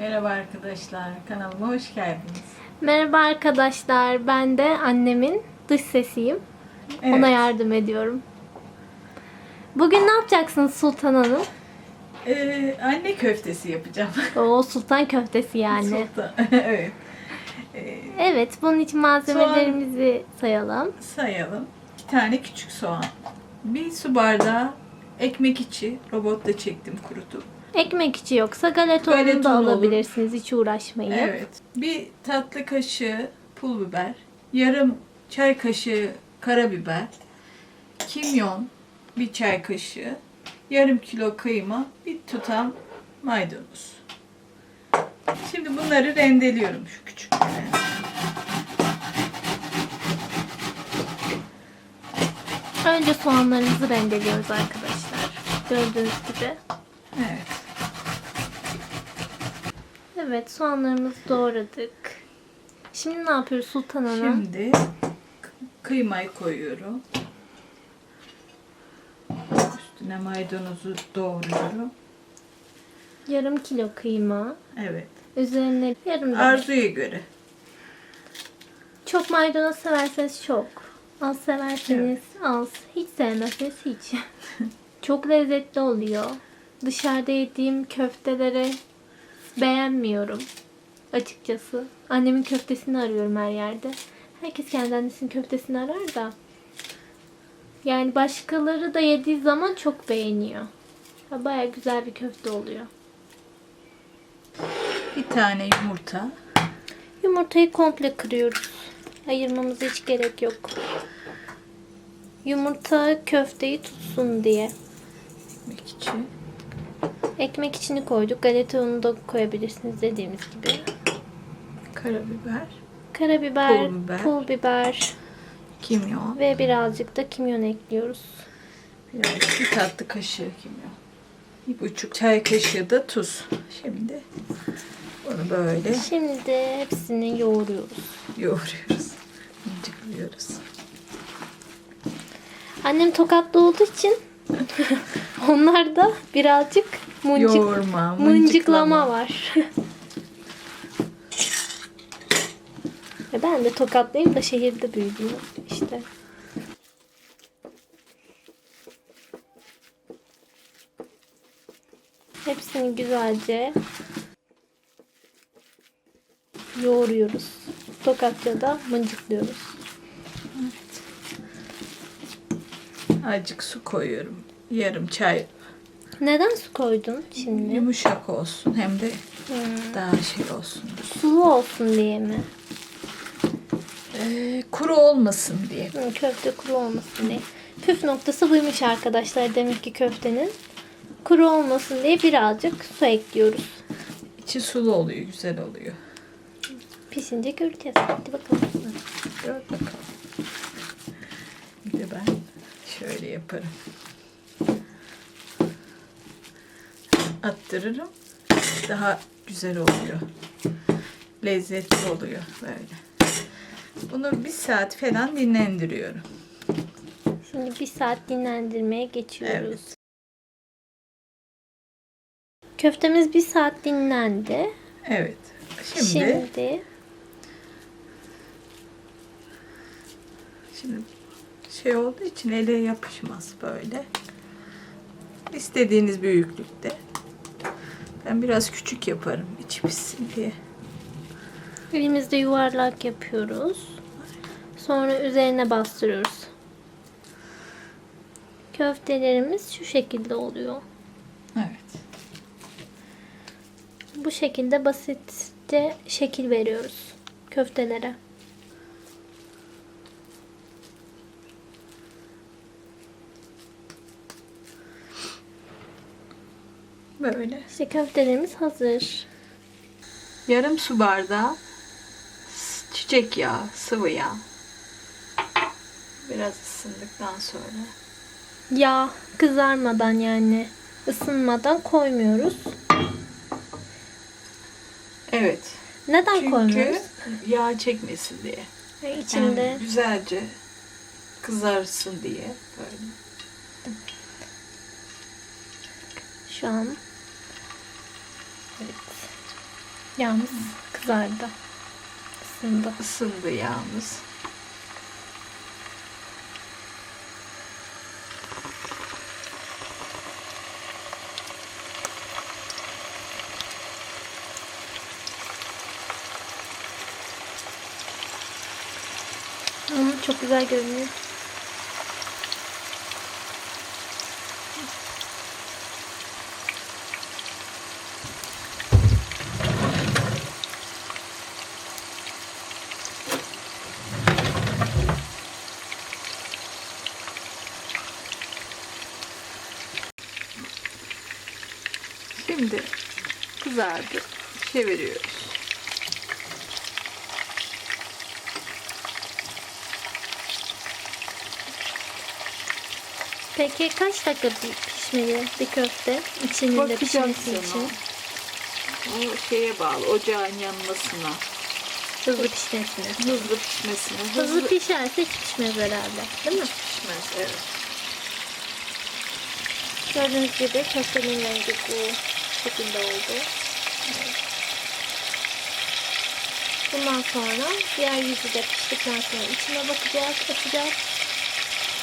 Merhaba arkadaşlar, kanalıma hoş geldiniz. Merhaba arkadaşlar. Ben de annemin dış sesiyim. Evet, Ona yardım ediyorum. Bugün ne yapacaksınız Sultan Hanım? ee, anne köftesi yapacağım. O sultan köftesi yani. Sultan- evet. Ee, Evet, bunun için malzemelerimizi sayalım. sayalım. İki tane küçük soğan. Bir su bardağı ekmek içi. Robotta çektim kurutup. Ekmek içi yoksa galeta unu Galeta da olur. alabilirsiniz. Hiç uğraşmayın. Evet. Bir tatlı kaşığı pul biber. Yarım çay kaşığı karabiber. Kimyon. Bir çay kaşığı. Yarım kilo kıyma. Bir tutam maydanoz. Şimdi bunları rendeliyorum şu küçüklere. Önce soğanlarımızı rendeliyoruz arkadaşlar. Gördüğünüz gibi. Evet. Evet, soğanlarımızı doğradık. Şimdi ne yapıyoruz Sultan Hanım? Şimdi kıymayı koyuyorum. Üstüne maydanozu doğruyorum. Yarım kilo kıyma. Evet. Üzerine yarım Arzuya göre. Çok maydanoz severseniz çok. Az severseniz az. Hiç sevmezseniz hiç. çok lezzetli oluyor. Dışarıda yediğim köfteleri beğenmiyorum. Açıkçası. Annemin köftesini arıyorum her yerde. Herkes kendi annesinin köftesini arar da. Yani başkaları da yediği zaman çok beğeniyor. Baya güzel bir köfte oluyor. Bir tane yumurta. Yumurtayı komple kırıyoruz. Ayırmamıza hiç gerek yok. Yumurta köfteyi tutsun diye. Ekmek içi. Ekmek içini koyduk. Galeta unu da koyabilirsiniz dediğimiz gibi. Karabiber. Karabiber, Pul biber. pul biber Kimyon. ve birazcık da kimyon ekliyoruz. Biraz bir tatlı kaşığı kimyon. Bir buçuk çay kaşığı da tuz. Şimdi bunu böyle Şimdi hepsini yoğuruyoruz. yoğuruyoruz. İncikliyoruz. Annem tokatlı olduğu için onlar da birazcık muncik, Yoğurma, mıncıklama var. Ve ben de tokatlıyım da şehirde büyüdüm işte. Hepsini güzelce yoğuruyoruz. Tokatça'da mıncıklıyoruz. Azıcık su koyuyorum. Yarım çay. Neden su koydun şimdi? Yumuşak olsun hem de Hmm. daha şey olsun. Sulu olsun diye mi? Ee, kuru olmasın diye. Hı, köfte kuru olmasın diye. Püf noktası buymuş arkadaşlar demek ki köftenin. Kuru olmasın diye birazcık su ekliyoruz. İçi sulu oluyor, güzel oluyor. Pişince göreceğiz. Hadi bakalım. Gör bakalım. Bir de ben şöyle yaparım. Attırırım. Daha güzel oluyor. Lezzetli oluyor böyle. Bunu bir saat falan dinlendiriyorum. Şimdi bir saat dinlendirmeye geçiyoruz. Evet. Köftemiz bir saat dinlendi. Evet. Şimdi, Şimdi, şimdi şey olduğu için ele yapışmaz böyle. İstediğiniz büyüklükte. Ben biraz küçük yaparım içi pişsin diye. elimizde yuvarlak yapıyoruz. Sonra üzerine bastırıyoruz. Köftelerimiz şu şekilde oluyor. Evet. Bu şekilde basitçe şekil veriyoruz köftelere. Böyle. İşte köftelerimiz hazır. Yarım su bardağı çiçek yağı, sıvı yağ. Biraz ısındıktan sonra. Yağ kızarmadan yani ısınmadan koymuyoruz. Evet. Neden Çünkü koymuyoruz? yağ çekmesin diye. Yani içinde Yani güzelce kızarsın diye böyle. şu an evet. Yalnız kızardı. Isındı. Isındı yalnız. Ama çok güzel görünüyor. Şimdi kızardı. Çeviriyoruz. Peki kaç dakika pi- pişmeli bir köfte? İçinin de pişmesi için. O şeye bağlı, ocağın yanmasına, Hızlı pişmesine. hızlı pişmesine. Hızlı pişerse hiç pişmez herhalde. Değil mi? pişmez, evet. Gördüğünüz gibi köftenin rengi bu şekilde oldu. Bundan sonra diğer yüzü de piştikten sonra içine bakacağız, açacağız.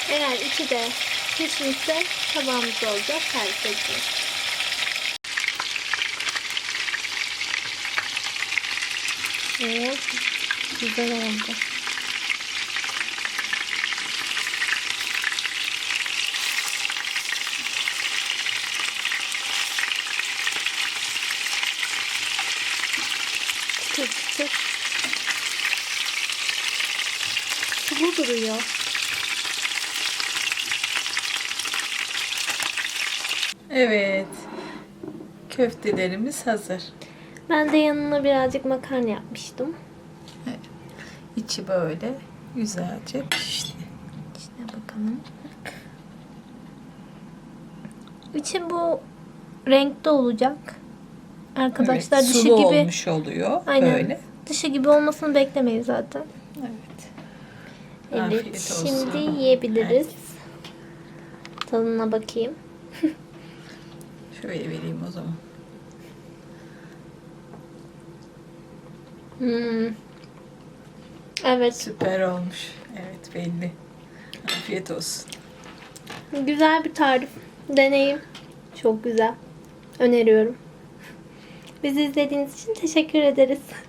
Eğer içi de pişmişse tabağımızda olacak, servis edeceğiz. Evet, güzel oldu. Sulu duruyor. Evet. Köftelerimiz hazır. Ben de yanına birazcık makarna yapmıştım. İçi böyle güzelce pişti. İçine bakalım. İçi bu renkte olacak. Arkadaşlar Evet, dışı gibi olmuş oluyor. Aynen. Böyle. dışı gibi olmasını beklemeyin zaten. Evet. Evet, şimdi yiyebiliriz. Tadına bakayım. Şöyle vereyim o zaman. Hmm. Evet, Süper olmuş. Evet belli. Afiyet olsun. güzel bir tarif. Deneyim. Çok güzel. Öneriyorum. Bizi izlediğiniz için teşekkür ederiz.